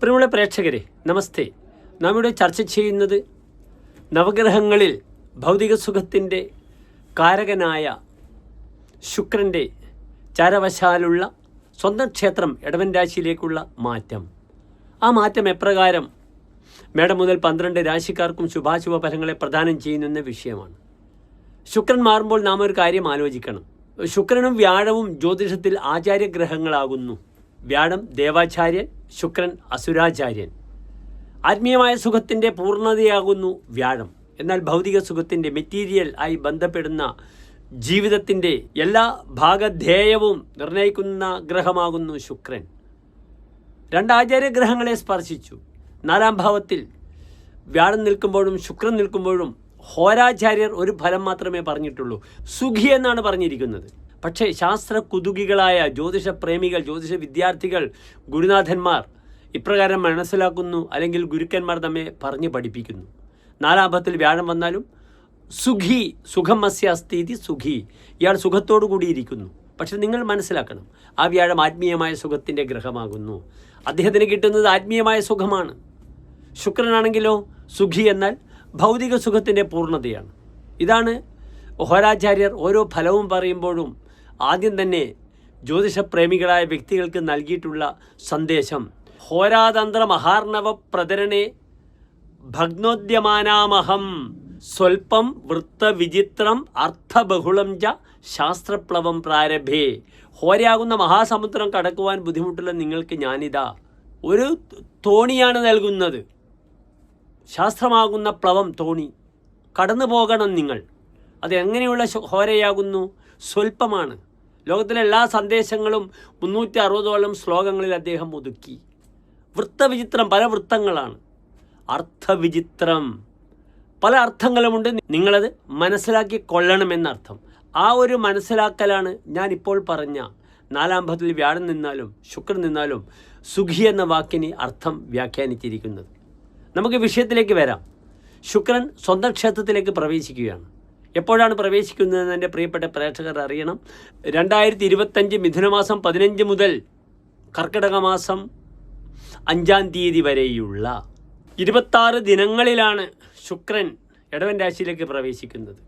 പ്രിയമുള്ള പ്രേക്ഷകരെ നമസ്തേ. നാം ഇവിടെ ചർച്ച ചെയ്യുന്നത് നവഗ്രഹങ്ങളിൽ ഭൗതിക സുഖത്തിന്റെ കാരകനായ ശുക്രന്റെ ചാരവശാലുള്ള സ്വന്തം ക്ഷേത്രം ഇടവൻ രാശിയിലേക്കുള്ള മാറ്റം. ആ മാറ്റം എപ്രകാരം മേടം മുതൽ പന്ത്രണ്ട് രാശിക്കാർക്കും ശുഭാശുഭ ഫലങ്ങളെ പ്രദാനം ചെയ്യുന്നെന്ന വിഷയമാണ്. ശുക്രൻ മാറുമ്പോൾ നാം ഒരു കാര്യം ആലോചിക്കണം. ശുക്രനും വ്യാഴവും ജ്യോതിഷത്തിൽ ആചാര്യഗ്രഹങ്ങളാകുന്നു. വ്യാഴം ദേവാചാര്യൻ ശുക്രൻ അസുരാചാര്യൻ. ആത്മീയമായ സുഖത്തിന്റെ പൂർണതയാകുന്നു വ്യാഴം. എന്നാൽ ഭൗതിക സുഖത്തിന്റെ മെറ്റീരിയൽ ആയി ബന്ധപ്പെടുന്ന ജീവിതത്തിന്റെ എല്ലാ ഭാഗധേയവും നിർണയിക്കുന്ന ഗ്രഹമാകുന്നു ശുക്രൻ. രണ്ട് ആചാര്യഗ്രഹങ്ങളെ സ്പർശിച്ചു. നാലാം ഭാവത്തിൽ വ്യാഴം നിൽക്കുമ്പോഴും ശുക്രൻ നിൽക്കുമ്പോഴും ഹോരാചാര്യർ ഒരു ഫലം മാത്രമേ പറഞ്ഞിട്ടുള്ളൂ. സുഖി എന്നാണ് പറഞ്ഞിരിക്കുന്നത്. പക്ഷേ ശാസ്ത്ര കുതുകികളായ ജ്യോതിഷ പ്രേമികൾ ജ്യോതിഷ വിദ്യാർത്ഥികൾ ഗുരുനാഥന്മാർ ഇപ്രകാരം മനസ്സിലാക്കുന്നു അല്ലെങ്കിൽ ഗുരുക്കന്മാർ നമ്മെ പറഞ്ഞു പഠിപ്പിക്കുന്നു. നാലാഭത്തിൽ വ്യാഴം വന്നാലും സുഖി സുഖം അസ്യ അസ്ഥിതി സുഖി. ഇയാൾ സുഖത്തോടു കൂടിയിരിക്കുന്നു. പക്ഷെ നിങ്ങൾ മനസ്സിലാക്കണം ആ വ്യാഴം ആത്മീയമായ സുഖത്തിന്റെ ഗ്രഹമാകുന്നു. അദ്ദേഹത്തിന് കിട്ടുന്നത് ആത്മീയമായ സുഖമാണ്. ശുക്രനാണെങ്കിലോ സുഖി എന്നാൽ ഭൗതിക സുഖത്തിന്റെ പൂർണതയാണ്. ഇതാണ് ഹോരാചാര്യർ ഓരോ ഫലവും പറയുമ്പോഴും ആദ്യം തന്നെ ജ്യോതിഷപ്രേമികളായ വ്യക്തികൾക്ക് നൽകിയിട്ടുള്ള സന്ദേശം. ഹോരാതന്ത്ര മഹാർണവ പ്രതരണേ ഭഗ്നോദ്യമാനാമഹം സ്വൽപ്പം വൃത്തവിചിത്രം അർത്ഥബഹുളം ച ശാസ്ത്രപ്ലവം പ്രാരംഭേ. ഹോരയാകുന്ന മഹാസമുദ്രം കടക്കുവാൻ ബുദ്ധിമുട്ടുള്ള നിങ്ങൾക്ക് ഞാനിതാ ഒരു തോണിയാണ് നൽകുന്നത്. ശാസ്ത്രമാകുന്ന പ്ലവം തോണി. കടന്നു പോകണം നിങ്ങൾ. അത് എങ്ങനെയുള്ള ഹോരയാകുന്നു? സ്വൽപ്പമാണ് ലോകത്തിലെ എല്ലാ സന്ദേശങ്ങളും മുന്നൂറ്റി അറുപതോളം ശ്ലോകങ്ങളിൽ അദ്ദേഹം ഒതുക്കി. വൃത്തവിചിത്രം പല വൃത്തങ്ങളാണ്. അർത്ഥവിചിത്രം. പല അർത്ഥങ്ങളുമുണ്ട്. നിങ്ങളത് മനസ്സിലാക്കി കൊള്ളണമെന്നർത്ഥം. ആ ഒരു മനസ്സിലാക്കലാണ് ഞാൻ ഇപ്പോൾ പറഞ്ഞ നാലാം ഭത്തിൽ വ്യാഴം നിന്നാലും ശുക്രൻ നിന്നാലും സുഖി എന്ന വാക്കിന് അർത്ഥം വ്യാഖ്യാനിച്ചിരിക്കുന്നത്. നമുക്ക് വിഷയത്തിലേക്ക് വരാം. ശുക്രൻ സ്വന്തം ക്ഷേത്രത്തിലേക്ക് പ്രവേശിക്കുകയാണ്. എപ്പോഴാണ് പ്രവേശിക്കുന്നതെന്ന് എന്റെ പ്രിയപ്പെട്ട പ്രേക്ഷകർ അറിയണം. രണ്ടായിരത്തി ഇരുപത്തഞ്ച് മിഥുനമാസം പതിനഞ്ച് മുതൽ കർക്കിടക മാസം അഞ്ചാം തീയതി വരെയുള്ള ഇരുപത്താറ് ദിനങ്ങളിലാണ് ശുക്രൻ ഇടവൻ രാശിയിലേക്ക് പ്രവേശിക്കുന്നത്.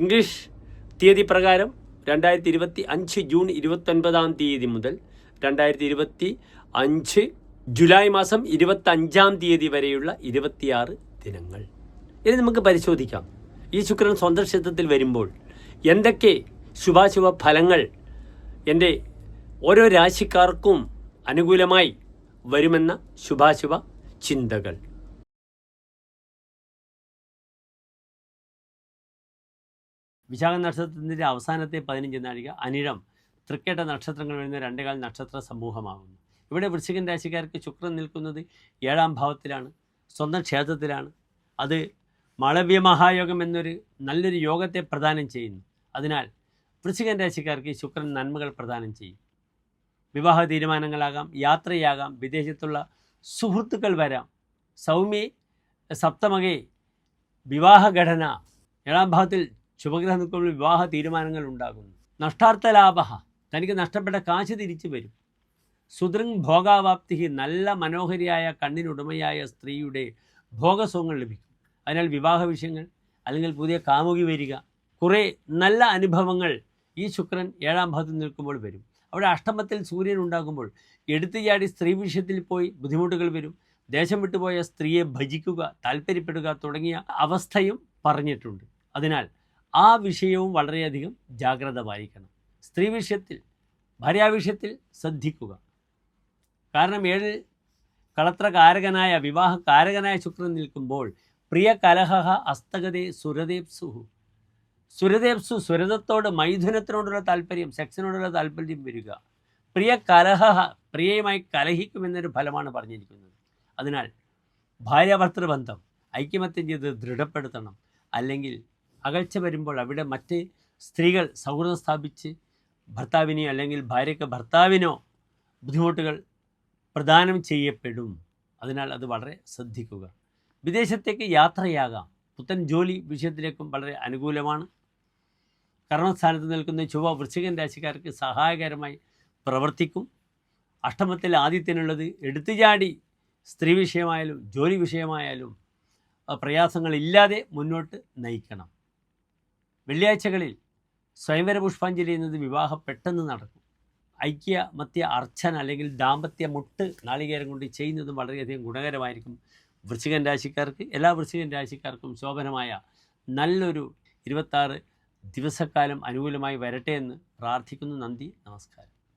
ഇംഗ്ലീഷ് തീയതി പ്രകാരം രണ്ടായിരത്തി ഇരുപത്തി അഞ്ച് ജൂൺ ഇരുപത്തൊൻപതാം തീയതി മുതൽ രണ്ടായിരത്തി ഇരുപത്തി അഞ്ച് ജൂലൈ മാസം ഇരുപത്തഞ്ചാം തീയതി വരെയുള്ള ഇരുപത്തിയാറ് ദിനങ്ങൾ. ഇനി നമുക്ക് പരിശോധിക്കാം. ഈ ശുക്രൻ സ്വന്തം ക്ഷേത്രത്തിൽ വരുമ്പോൾ എന്തൊക്കെ ശുഭാശുഭ ഫലങ്ങൾ എന്റെ ഓരോ രാശിക്കാർക്കും അനുകൂലമായി വരുമെന്ന ശുഭാശുഭ ചിന്തകൾ. വിശാഖ നക്ഷത്രത്തിന്റെ അവസാനത്തെ പതിനഞ്ച് നാഴിക അനിഴം തൃക്കേട്ട നക്ഷത്രങ്ങൾ വരുന്ന രണ്ടേകാൽ നക്ഷത്ര സമൂഹമാകുന്നു. ഇവിടെ വൃശ്ചികൻ രാശിക്കാർക്ക് ശുക്രൻ നിൽക്കുന്നത് ഏഴാം ഭാവത്തിലാണ് സ്വന്തം ക്ഷേത്രത്തിലാണ്. അത് മാളവ്യ മഹായോഗം എന്നൊരു നല്ലൊരു യോഗത്തെ പ്രദാനം ചെയ്യുന്നു. അതിനാൽ വൃശ്ചികൻ രാശിക്കാർക്ക് ശുക്രൻ നന്മകൾ പ്രദാനം ചെയ്യും. വിവാഹ തീരുമാനങ്ങളാകാം യാത്രയാകാം വിദേശത്തുള്ള സുഹൃത്തുക്കൾ വരാം. സൗമ്യ സപ്തമകെ വിവാഹഘടന ഏഴാം ഭാഗത്തിൽ ശുഭഗ്രഹം നിൽക്കുമ്പോൾ വിവാഹ തീരുമാനങ്ങൾ ഉണ്ടാകുന്നു. നഷ്ടാർത്ഥ ലാഭ തനിക്ക് നഷ്ടപ്പെട്ട കാശ് തിരിച്ചു വരും. സുദൃങ് ഭോഗാവാപ്തി നല്ല മനോഹരിയായ കണ്ണിനുടമയായ സ്ത്രീയുടെ ഭോഗസുഖങ്ങൾ ലഭിക്കും. അതിനാൽ വിവാഹ വിഷയങ്ങൾ അല്ലെങ്കിൽ പുതിയ കാമുകി വരിക കുറേ നല്ല അനുഭവങ്ങൾ ഈ ശുക്രൻ ഏഴാം ഭാഗത്ത് നിൽക്കുമ്പോൾ വരും. അവിടെ അഷ്ടമത്തിൽ സൂര്യൻ ഉണ്ടാകുമ്പോൾ എടുത്തു ചാടി സ്ത്രീ വിഷയത്തിൽ പോയി ബുദ്ധിമുട്ടുകൾ വരും. ദേശം വിട്ടുപോയ സ്ത്രീയെ ഭജിക്കുക താല്പര്യപ്പെടുക തുടങ്ങിയ അവസ്ഥയും പറഞ്ഞിട്ടുണ്ട്. അതിനാൽ ആ വിഷയവും വളരെയധികം ജാഗ്രത പാലിക്കണം സ്ത്രീ വിഷയത്തിൽ ഭാര്യാവിഷയത്തിൽ ശ്രദ്ധിക്കുക. കാരണം ഏഴിൽ കളത്രകാരകനായ വിവാഹ കാരകനായ ശുക്രൻ നിൽക്കുമ്പോൾ പ്രിയ കലഹ അസ്തകതേ സുരദേപ്സു. സുരദേപ്സു സുരതത്തോട് മൈഥുനത്തിനോടുള്ള താല്പര്യം സെക്സിനോടുള്ള താല്പര്യം വരിക. പ്രിയ കലഹ പ്രിയയുമായി കലഹിക്കുമെന്നൊരു ഫലമാണ് പറഞ്ഞിരിക്കുന്നത്. അതിനാൽ ഭാര്യാഭർത്തൃബന്ധം ഐക്യമത്യം ചെയ്ത് ദൃഢപ്പെടുത്തണം. അല്ലെങ്കിൽ അകൽച്ച വരുമ്പോൾ അവിടെ മറ്റ് സ്ത്രീകൾ സൗഹൃദം സ്ഥാപിച്ച് ഭർത്താവിനെയോ അല്ലെങ്കിൽ ഭാര്യയ്ക്ക് ഭർത്താവിനോ ബുദ്ധിമുട്ടുകൾ പ്രദാനം ചെയ്യപ്പെടും. അതിനാൽ അത് വളരെ ശ്രദ്ധിക്കുക. വിദേശത്തേക്ക് യാത്രയാകാം. പുത്തൻ ജോലി വിഷയത്തിലേക്കും വളരെ അനുകൂലമാണ്. കർമ്മസ്ഥാനത്ത് നിൽക്കുന്ന ചൊവ്വ വൃശ്ചികൻ രാശിക്കാർക്ക് സഹായകരമായി പ്രവർത്തിക്കും. അഷ്ടമത്തിൽ ആദ്യത്തിനുള്ളത് എടുത്തുചാടി സ്ത്രീ വിഷയമായാലും ജോലി വിഷയമായാലും പ്രയാസങ്ങളില്ലാതെ മുന്നോട്ട് നയിക്കണം. വെള്ളിയാഴ്ചകളിൽ സ്വയംവര പുഷ്പാഞ്ജലി എന്നത് വിവാഹം പെട്ടെന്ന് നടക്കും. ഐക്യ മത്യ അർച്ചന അല്ലെങ്കിൽ ദാമ്പത്യ മുട്ട് നാളികേരം കൊണ്ട് ചെയ്യുന്നതും വളരെയധികം ഗുണകരമായിരിക്കും. വൃശ്ചികൻ രാശിക്കാർക്ക് എല്ലാ വൃശ്ചികൻ രാശിക്കാർക്കും ശോഭനമായ നല്ലൊരു ഇരുപത്താറ് ദിവസക്കാലം അനുകൂലമായി വരട്ടെ എന്ന് പ്രാർത്ഥിക്കുന്നു നന്ദി നമസ്കാരം.